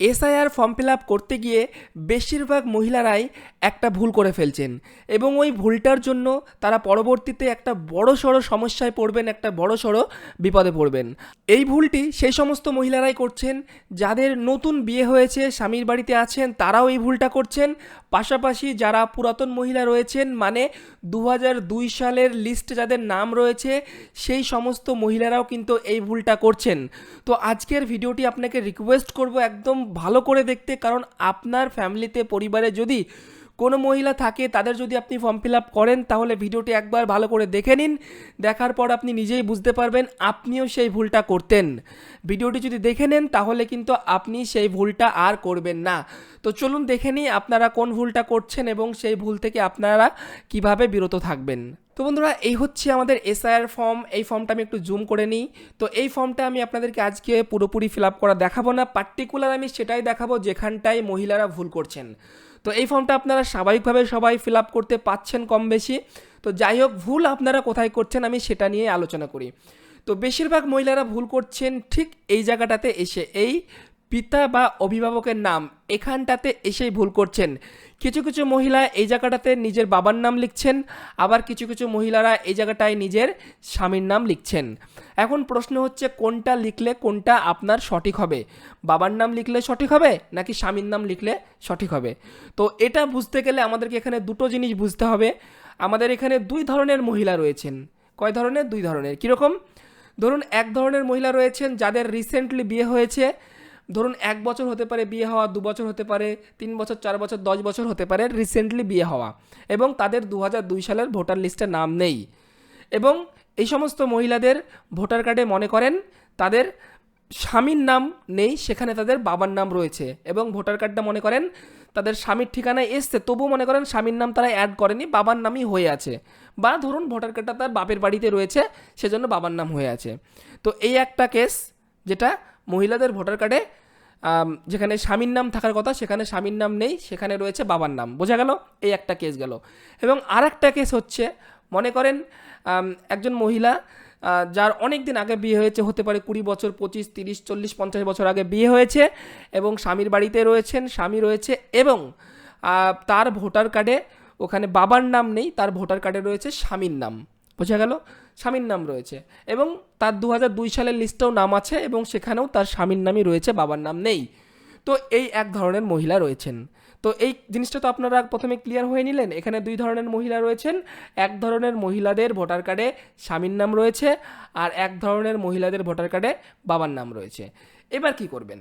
SIR form fill up করতে গিয়ে বেশিরভাগ মহিলারাই একটা ভুল করে ফেলছেন এবং ওই ভুলটার জন্য তারা পরবর্তীতে একটা বড় সড়ো সমস্যায় পড়বেন, একটা বড় সড়ো বিপদে পড়বেন। এই ভুলটি সেই সমস্ত মহিলারাই করছেন, যাদের নতুন বিয়ে হয়েছে, স্বামীর বাড়িতে আছেন, তারাও এই ভুলটা করছেন। পাশাপাশি যারা পুরাতন মহিলা রয়েছেন মানে দু দুই সালের লিস্ট যাদের নাম রয়েছে, সেই সমস্ত মহিলারাও কিন্তু এই ভুলটা করছেন। তো আজকের ভিডিওটি আপনাকে রিকোয়েস্ট করব একদম ভালো করে দেখতে কারণ আপনার ফ্যামিলিতে পরিবারে যদি কোনো মহিলা থাকে, তাদের যদি আপনি ফর্ম ফিল আপ করেন, তাহলে ভিডিওটি একবার ভালো করে দেখে নিন। দেখার পর আপনি নিজেই বুঝতে পারবেন আপনিও সেই ভুলটা করতেন। ভিডিওটি যদি দেখে নেন, তাহলে কিন্তু আপনি সেই ভুলটা আর করবেন না। তো চলুন দেখে নিই আপনারা কোন ভুলটা করছেন এবং সেই ভুল থেকে আপনারা কীভাবে বিরত থাকবেন। তো বন্ধুরা, এই হচ্ছে আমাদের এসআইআর ফর্ম এই ফর্মটা আমি একটু জুম করে নিই। তো এই ফর্মটা আমি আপনাদেরকে আজকে পুরোপুরি ফিল আপ করা দেখাবো না। পার্টিকুলার আমি সেটাই দেখাবো যেখানটায় মহিলারা ভুল করছেন। তো এই ফর্মটা আপনারা স্বাভাবিকভাবে সবাই ফিল আপ করতে পাচ্ছেন কম বেশি তো যাই হোক, ভুল আপনারা কোথায় করছেন আমি সেটা নিয়ে আলোচনা করি। তো বেশিরভাগ মহিলারা ভুল করছেন ঠিক এই জায়গাটাতে এসে, এই পিতা বা অভিভাবকের নাম এখানটাতে এসেই ভুল করছেন। কিছু কিছু মহিলা এই জায়গাটাতে নিজের বাবার নাম লিখছেন, আবার কিছু কিছু মহিলারা এই জায়গাটায় নিজের স্বামীর নাম লিখছেন। এখন প্রশ্ন হচ্ছে, কোনটা লিখলে কোনটা আপনার সঠিক হবে? বাবার নাম লিখলে সঠিক হবে, নাকি স্বামীর নাম লিখলে সঠিক হবে? তো এটা বুঝতে গেলে আমাদেরকে এখানে দুটো জিনিস বুঝতে হবে। আমাদের এখানে দুই ধরনের মহিলা রয়েছেন। কয় ধরনের? দুই ধরনের। কীরকম? ধরুন, এক ধরনের মহিলা রয়েছেন যাদের রিসেন্টলি বিয়ে হয়েছে ধরুন এক বছর হতে পারে বিয়ে হওয়া, দু বছর হতে পারে, তিন বছর, চার বছর, দশ বছর হতে পারে রিসেন্টলি বিয়ে হওয়া এবং তাদের দু সালের ভোটার লিস্টে নাম নেই। এবং এই সমস্ত মহিলাদের ভোটার কার্ডে মনে করেন তাদের স্বামীর নাম নেই, সেখানে তাদের বাবার নাম রয়েছে এবং ভোটার কার্ডটা মনে করেন তাদের স্বামীর ঠিকানায় এসছে, তবুও মনে করেন স্বামীর নাম তারা অ্যাড করেনি, বাবার নামই হয়ে আছে বা ধরুন ভোটার কার্ডটা তার বাপের বাড়িতে রয়েছে, সেজন্য বাবার নাম হয়ে আছে। তো এই একটা কেস যেটা মহিলাদের ভোটার কার্ডে যেখানে স্বামীর নাম থাকার কথা, সেখানে স্বামীর নাম নেই, সেখানে রয়েছে বাবার নাম। বোঝা গেল? এই একটা কেস গেল। এবং আর একটা কেস হচ্ছে, মনে করেন একজন মহিলা যার অনেক দিন আগে বিয়ে হয়েছে, হতে পারে কুড়ি বছর, পঁচিশ, তিরিশ, চল্লিশ, পঞ্চাশ বছর আগে বিয়ে হয়েছে এবং স্বামীর বাড়িতে রয়েছেন, স্বামী রয়েছে এবং তার ভোটার কার্ডে ওখানে বাবার নাম নেই, তার ভোটার কার্ডে রয়েছে স্বামীর নাম। বোঝা গেল? স্বামীর নাম রয়েছে। এবং তার দু সালের লিস্টেও নাম আছে এবং সেখানেও তার স্বামীর নামই রয়েছে, বাবার নাম নেই। তো এই এক ধরনের মহিলা রয়েছেন। তো এই জিনিসটা তো আপনারা প্রথমে ক্লিয়ার হয়ে নিলেন। এখানে দুই ধরনের মহিলা রয়েছেন। এক ধরনের মহিলাদের ভোটার কার্ডে স্বামীর নাম রয়েছে আর এক ধরনের মহিলাদের ভোটার কার্ডে বাবার নাম রয়েছে। এবার কি করবেন?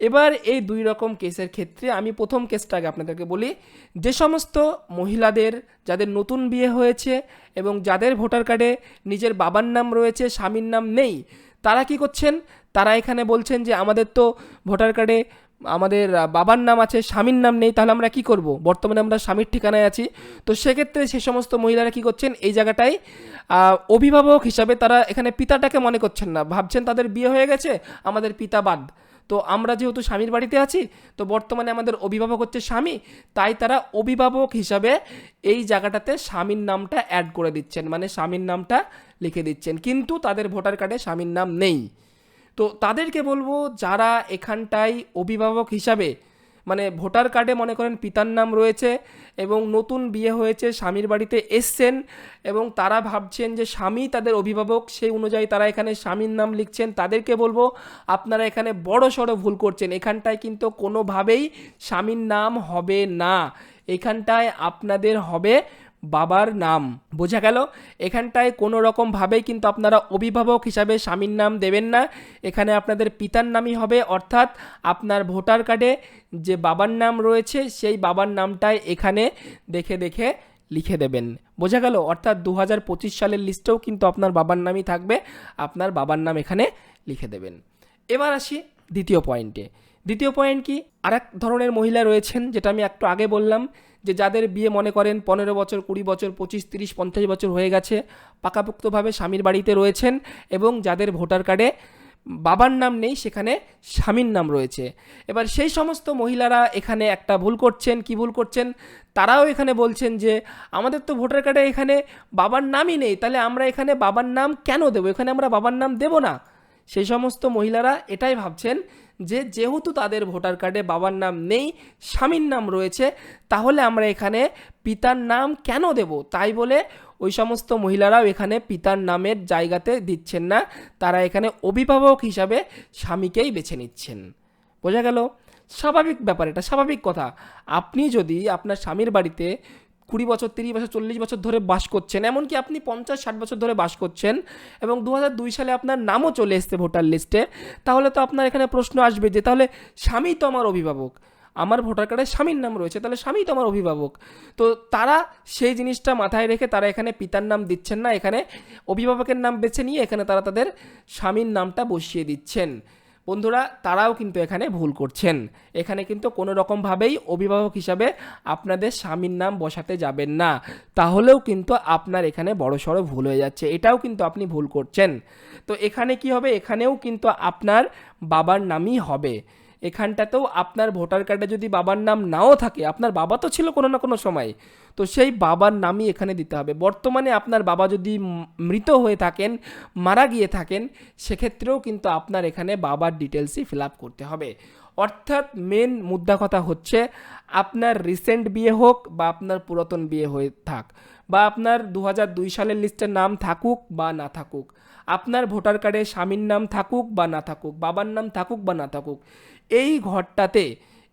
এবার এই দুই রকম কেসের ক্ষেত্রে আমি প্রথম কেসটা আগে আপনাদেরকে বলি, যে সমস্ত মহিলাদের যাদের নতুন বিয়ে হয়েছে এবং যাদের ভোটার কার্ডে নিজের বাবার নাম রয়েছে, স্বামীর নাম নেই, তারা কি করছেন? তারা এখানে বলছেন যে আমাদের তো ভোটার কার্ডে আমাদের বাবার নাম আছে স্বামীর নাম নেই তাহলে আমরা কি করব? বর্তমানে আমরা স্বামীর ঠিকানায় আছি। তো সেক্ষেত্রে সে সমস্ত মহিলারা কি করছেন? এই জায়গাটায় আহ, অভিভাবক হিসাবে তারা এখানে পিতাটাকে মনে করছেন না। ভাবছেন তাদের বিয়ে হয়ে গেছে আমাদের পিতা বাদ। তো আমরা যেহেতু স্বামীর বাড়িতে আছি তো বর্তমানে আমাদের অভিভাবক হচ্ছে স্বামী তাই তারা অভিভাবক হিসাবে এই জায়গাটাতে স্বামীর নামটা অ্যাড করে দিচ্ছেন। মানে স্বামীর নামটা লিখে দিচ্ছেন। কিন্তু তাদের ভোটার কার্ডে স্বামীর নাম নেই। তো তাদেরকে বলব যারা এখানটায় অভিভাবক হিসাবে মানে ভোটার কার্ডে মনে করেন পিতার নাম রয়েছে এবং নতুন বিয়ে হয়েছে, স্বামীর বাড়িতে এসছেন এবং তারা ভাবছেন যে স্বামী তাদের অভিভাবক, সেই অনুযায়ী তারা এখানে স্বামীর নাম লিখছেন। তাদেরকে বলব আপনারা এখানে বড় সড়ো ভুল করছেন। এখানটায় কিন্তু কোনোভাবেই স্বামীর নাম হবে না। এখানটায় আপনাদের হবে বাবার নাম। বোঝা গেল? এখানটায় কোনো রকমভাবেই কিন্তু আপনারা অভিভাবক হিসাবে স্বামীর নাম দেবেন না। এখানে আপনাদের পিতার নামই হবে, অর্থাৎ আপনার ভোটার কার্ডে যে বাবার নাম রয়েছে, সেই বাবার নামটাই এখানে দেখে দেখে লিখে দেবেন। বোঝা গেল? অর্থাৎ দু হাজার পঁচিশ সালের লিস্টেও কিন্তু আপনার বাবার নামই থাকবে, আপনার বাবার নাম এখানে লিখে দেবেন। এবার আসি দ্বিতীয় পয়েন্টে। দ্বিতীয় পয়েন্ট কি? আর ধরনের মহিলা রয়েছেন, যেটা আমি একটু আগে বললাম যে যাদের বিয়ে মনে করেন পনেরো বছর, কুড়ি বছর, পঁচিশ, তিরিশ, পঞ্চাশ বছর হয়ে গেছে, পাকাপোক্তভাবে স্বামীর বাড়িতে রয়েছেন এবং যাদের ভোটার কার্ডে বাবার নাম নেই, সেখানে স্বামীর নাম রয়েছে। এবার সেই সমস্ত মহিলারা এখানে একটা ভুল করছেন, কি ভুল করছেন? তারাও এখানে বলছেন যে, আমাদের তো ভোটার কার্ডে এখানে বাবার নামই নেই, তাহলে আমরা এখানে বাবার নাম কেন দেবো? এখানে আমরা বাবার নাম দেবো না? সেই সমস্ত মহিলারা এটাই ভাবছেন যে যেহেতু তাদের ভোটার কার্ডে বাবার নাম নেই, স্বামীর নাম রয়েছে, তাহলে আমরা এখানে পিতার নাম কেন দেব? তাই বলে ওই সমস্ত মহিলারাও এখানে পিতার নামের জায়গাতে দিচ্ছেন না। তারা এখানে অভিভাবক হিসাবে স্বামীকেই বেছে নিচ্ছেন। বোঝা গেল? স্বাভাবিক ব্যাপার এটা, স্বাভাবিক কথা। আপনি যদি আপনার স্বামীর বাড়িতে কুড়ি বছর, তিরিশ বছর, চল্লিশ বছর ধরে বাস করছেন, এমনকি আপনি পঞ্চাশ, ষাট বছর ধরে বাস করছেন এবং দু দুই সালে আপনার নামও চলে এসছে ভোটার লিস্টে, তাহলে তো আপনার এখানে প্রশ্ন আসবে যে তাহলে স্বামী তো আমার অভিভাবক, আমার ভোটার কার্ডে স্বামীর নাম রয়েছে, তাহলে স্বামী তো আমার অভিভাবক। তো তারা সেই জিনিসটা মাথায় রেখে তারা এখানে পিতার নাম দিচ্ছেন না, এখানে অভিভাবকের নাম বেছে নিয়ে এখানে তারা তাদের স্বামীর নামটা বসিয়ে দিচ্ছেন। বন্ধুরা, তারাও কিন্তু এখানে ভুল করছেন। এখানে কিন্তু কোনো রকমভাবেই অভিভাবক হিসাবে আপনাদের স্বামীর নাম বসাতে যাবেন না। তাহলেও কিন্তু আপনার এখানে বড়সড় ভুল হয়ে যাচ্ছে। এটাও কিন্তু আপনি ভুল করছেন। তো এখানে কি হবে? এখানেও কিন্তু আপনার বাবার নামই হবে। এখানটাতেও আপনার ভোটার কার্ডে যদি বাবার নাম নাও থাকে, আপনার বাবা তো ছিল কোনো না কোনো সময়, তো সেই বাবার নামই এখানে দিতে হবে। বর্তমানে আপনার বাবা যদি মৃত হয়ে থাকেন, মারা গিয়ে থাকেন, সেক্ষেত্রেও কিন্তু আপনার এখানে বাবার ডিটেলসই ফিল আপ করতে হবে। অর্থাৎ মেন মুদ্রা কথা হচ্ছে, আপনার রিসেন্ট বিয়ে হোক বা আপনার পুরাতন বিয়ে হয়ে থাক, বা আপনার দু সালের লিস্টের নাম থাকুক বা না থাকুক, আপনার ভোটার কার্ডে স্বামীর নাম থাকুক বা না থাকুক, বাবার নাম থাকুক বা না থাকুক এই ঘরটাতে,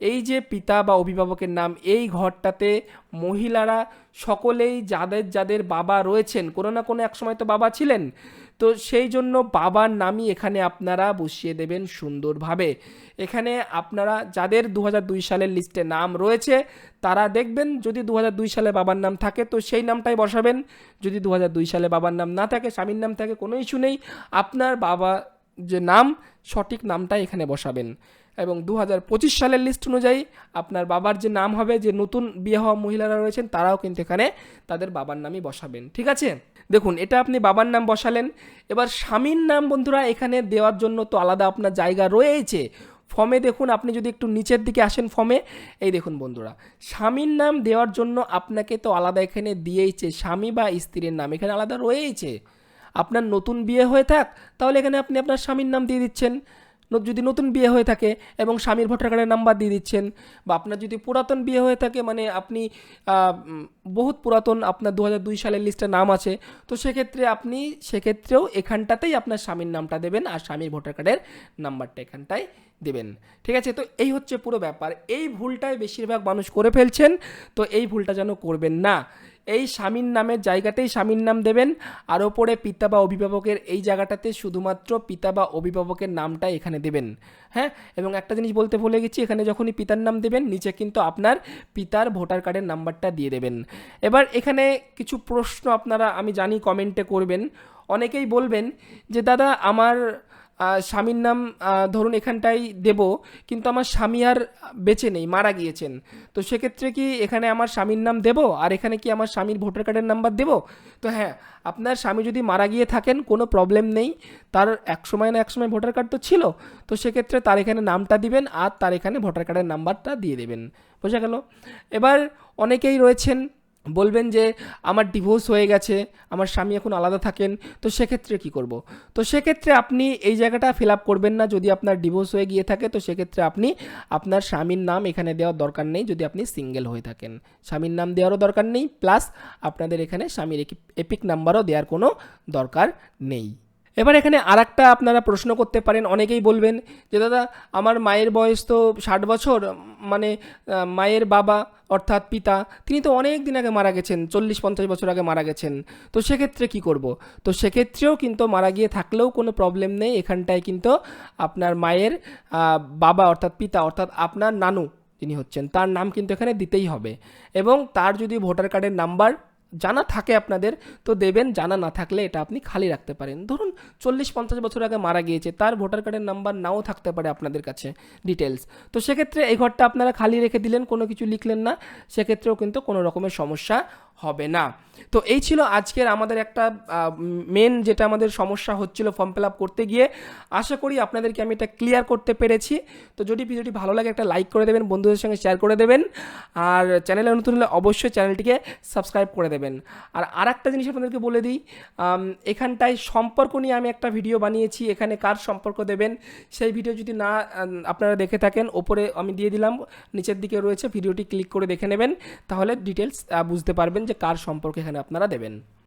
এই যে পিতা বা অভিভাবকের নাম, এই ঘরটাতে মহিলারা সকলেই যাদের যাদের বাবা রয়েছেন, কোনো না কোনো এক সময় তো বাবা ছিলেন, তো সেই জন্য বাবার নামই এখানে আপনারা বসিয়ে দেবেন সুন্দরভাবে। এখানে আপনারা যাদের দু সালের লিস্টে নাম রয়েছে, তারা দেখবেন যদি দু সালে বাবার নাম থাকে, তো সেই নামটাই বসাবেন। যদি দু সালে বাবার নাম না থাকে, স্বামীর নাম থাকে, কোনো ইস্যু নেই, আপনার বাবা যে নাম, সঠিক নামটাই এখানে বসাবেন। এবং দু সালের লিস্ট অনুযায়ী আপনার বাবার যে নাম হবে, যে নতুন বিয়ে হওয়া মহিলারা রয়েছেন, তারাও কিন্তু এখানে তাদের বাবার নামই বসাবেন, ঠিক আছে? দেখুন, এটা আপনি বাবার নাম বসালেন। এবার স্বামীর নাম বন্ধুরা, এখানে দেওয়ার জন্য তো আলাদা আপনার জায়গা রয়েছে ফর্মে দেখুন, আপনি যদি একটু নিচের দিকে আসেন ফর্মে, এই দেখুন বন্ধুরা, স্বামীর নাম দেওয়ার জন্য আপনাকে তো আলাদা এখানে দিয়েইছে স্বামী বা স্ত্রীর নাম, এখানে আলাদা রয়েইছে। আপনার নতুন বিয়ে হয়ে থাক, তাহলে এখানে আপনি আপনার স্বামীর নাম দিয়ে দিচ্ছেন। যদি নতুন বিয়ে হয়ে থাকে এবং স্বামীর ভোটার কার্ডের নাম্বার দিয়ে দিচ্ছেন বা আপনার যদি পুরাতন বিয়ে হয়ে থাকে মানে আপনি বহুত পুরাতন, আপনার দু হাজার দুই সালের লিস্টে নাম আছে, তো সেক্ষেত্রে আপনি, সেক্ষেত্রেও এখানটাতেই আপনার স্বামীর নামটা দেবেন আর স্বামীর ভোটার কার্ডের নাম্বারটা এখানটায় দেবেন। ঠিক আছে? তো এই হচ্ছে পুরো ব্যাপার। এই ভুলটাই বেশিরভাগ মানুষ করে ফেলছেন, তো এই ভুলটা যেন করবেন না। এই স্বামীর নামের জায়গাতেই স্বামীর নাম দেবেন, আর ওপরে পিতা বা অভিভাবকের এই জায়গাটাতে শুধুমাত্র পিতা বা অভিভাবকের নামটা এখানে দেবেন। হ্যাঁ? এবং একটা জিনিস বলতে ভুলে গেছি, এখানে যখনই পিতার নাম দেবেন, নিচে কিন্তু আপনার পিতার ভোটার কার্ডের নাম্বারটা দিয়ে দেবেন। এবার এখানে কিছু প্রশ্ন আপনারা, আমি জানি কমেন্টে করবেন। অনেকেই বলবেন যে, দাদা, আমার স্বামীর নাম ধরুন এখানটাই দেব, কিন্তু আমার স্বামী আর বেঁচে নেই, মারা গিয়েছেন। তো সেক্ষেত্রে কি এখানে আমার স্বামীর নাম দেব? আর এখানে কি আমার স্বামীর ভোটার কার্ডের নাম্বার দেব? তো হ্যাঁ আপনার স্বামী যদি মারা গিয়ে থাকেন, কোনো প্রবলেম নেই। তার এক সময় না এক সময় ভোটার কার্ড তো ছিল। তো সেক্ষেত্রে তার এখানে নামটা দিবেন আর তার এখানে ভোটার কার্ডের নাম্বারটা দিয়ে দেবেন। বোঝা গেল? এবার অনেকেই রয়েছেন বলবেন যে, আমার ডিভোর্স হয়ে গেছে, আমার স্বামী এখন আলাদা থাকেন, তো সেক্ষেত্রে কি করব? তো সেক্ষেত্রে আপনি এই জায়গাটা ফিল আপ করবেন না। যদি আপনার ডিভোর্স হয়ে গিয়ে থাকে, তো সেক্ষেত্রে আপনি আপনার স্বামীর নাম এখানে দেওয়ার দরকার নেই, যদি আপনি সিঙ্গেল হয়ে থাকেন। স্বামীর নাম দেওয়ারও দরকার নেই প্লাস আপনাদের এখানে স্বামীর এপিক নাম্বারও দেওয়ার কোনো দরকার নেই। এবার এখানে আর আপনারা প্রশ্ন করতে পারেন, অনেকেই বলবেন যে, দাদা, আমার মায়ের বয়স তো ষাট বছর মানে মায়ের বাবা অর্থাৎ পিতা, তিনি তো অনেক দিন আগে মারা গেছেন, চল্লিশ পঞ্চাশ বছর আগে মারা গেছেন। তো সেক্ষেত্রে কি করব? তো সেক্ষেত্রেও কিন্তু মারা গিয়ে থাকলেও কোনো প্রবলেম নেই, এখানটায় কিন্তু আপনার মায়ের বাবা অর্থাৎ পিতা অর্থাৎ আপনার নানু যিনি হচ্ছেন, তার নাম কিন্তু এখানে দিতেই হবে। এবং তার যদি ভোটার কার্ডের নাম্বার জানা থাকে আপনাদের, তো দেবেন, জানা না থাকলে এটা আপনি খালি রাখতে পারেন। ধরুন চল্লিশ পঞ্চাশ বছর আগে মারা গিয়েছে, তার ভোটার কার্ডের নাম্বার নাও থাকতে পারে আপনাদের কাছে ডিটেলস তো সেক্ষেত্রে এই ঘরটা আপনারা খালি রেখে দিলেন, কোনো কিছু লিখলেন না, সেক্ষেত্রেও কিন্তু কোনো রকমের সমস্যা হবে না। তো এই ছিল আজকের আমাদের একটা মেন যেটা আমাদের সমস্যা হচ্ছিল ফর্ম ফিল আপ করতে গিয়ে। আশা করি আপনাদেরকে আমি এটা ক্লিয়ার করতে পেরেছি। তো যদি ভিডিওটি ভালো লাগে একটা লাইক করে দেবেন, বন্ধুদের সঙ্গে শেয়ার করে দেবেন। আর চ্যানেলে নতুন হলে অবশ্যই চ্যানেলটিকে সাবস্ক্রাইব করে দেবেন। আর আর একটা জিনিস আপনাদেরকে বলে দিই এখানটায় সম্পর্ক নিয়ে আমি একটা ভিডিও বানিয়েছি। এখানে কার সম্পর্ক দেবেন, সেই ভিডিও যদি না আপনারা দেখে থাকেন, ওপরে আমি দিয়ে দিলাম, নিচের দিকে রয়েছে ভিডিওটি ক্লিক করে দেখে নেবেন। তাহলে ডিটেলস বুঝতে পারবেন যে কার সম্পর্কে এখানে আপনারা দেবেন।